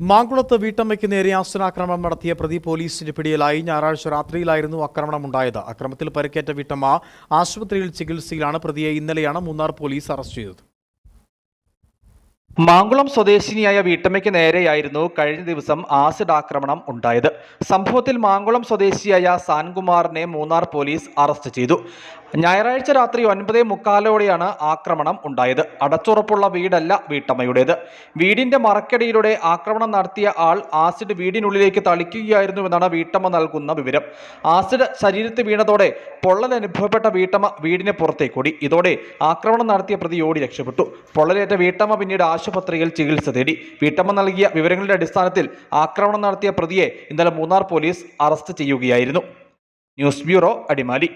മാങ്കുളത്ത് വീട്ടമ്മയ്ക്ക് നേരെ ആക്രമണം നടത്തിയ പ്രതി പോലീസിന്റെ പിടിയിലായി. ഞായറാഴ്ച രാത്രിയിലായിരുന്നു ആക്രമണം ഉണ്ടായത് അക്രമത്തിൽ പരിക്കേറ്റ വീട്ടമ്മ ആശുപത്രിയിൽ ചികിത്സയിലാണ് പ്രതിയെ ഇന്നലെയാണ് മൂന്നാർ പോലീസ് അറസ്റ്റ് ചെയ്തത്. മാങ്കുളം സ്വദേശിനിയായ വീട്ടമ്മയ്ക്ക് നേരെയായിരുന്നു കഴിഞ്ഞ ദിവസം ആസിഡ് ആക്രമണം ഉണ്ടായത്. സംഭവത്തിൽ മാങ്കുളം സ്വദേശിയായ സാൻകുമാറിനെ മൂന്നാർ പോലീസ് അറസ്റ്റ് ചെയ്തു. ഞായറാഴ്ച രാത്രി ഒൻപതേ മുക്കാലോടെയാണ് ആക്രമണം ഉണ്ടായത്. അടച്ചുറപ്പുള്ള വീടല്ല വീട്ടമ്മയുടേത്. വീടിന്റെ മറക്കടിയിലൂടെ ആക്രമണം നടത്തിയ ആൾ ആസിഡ് വീടിനുള്ളിലേക്ക് തളിക്കുകയായിരുന്നുവെന്നാണ് വീട്ടമ്മ നൽകുന്ന വിവരം. ആസിഡ് ശരീരത്തിൽ വീണതോടെ പൊള്ളൽ അനുഭവപ്പെട്ട വീട്ടമ്മ വീടിന് പുറത്തേക്കോടി. ഇതോടെ ആക്രമണം നടത്തിയ പ്രതി ഓടി രക്ഷപ്പെട്ടു. പൊള്ളലേറ്റ വീട്ടമ്മ പിന്നീട് ആശുപത്രിയിൽ ചികിത്സ തേടി. വീട്ടമ്മ നൽകിയ വിവരങ്ങളുടെ അടിസ്ഥാനത്തിൽ ആക്രമണം നടത്തിയ പ്രതിയെ ഇന്നലെ മൂന്നാർ പോലീസ് അറസ്റ്റ് ചെയ്യുകയായിരുന്നു. News bureau Adimali.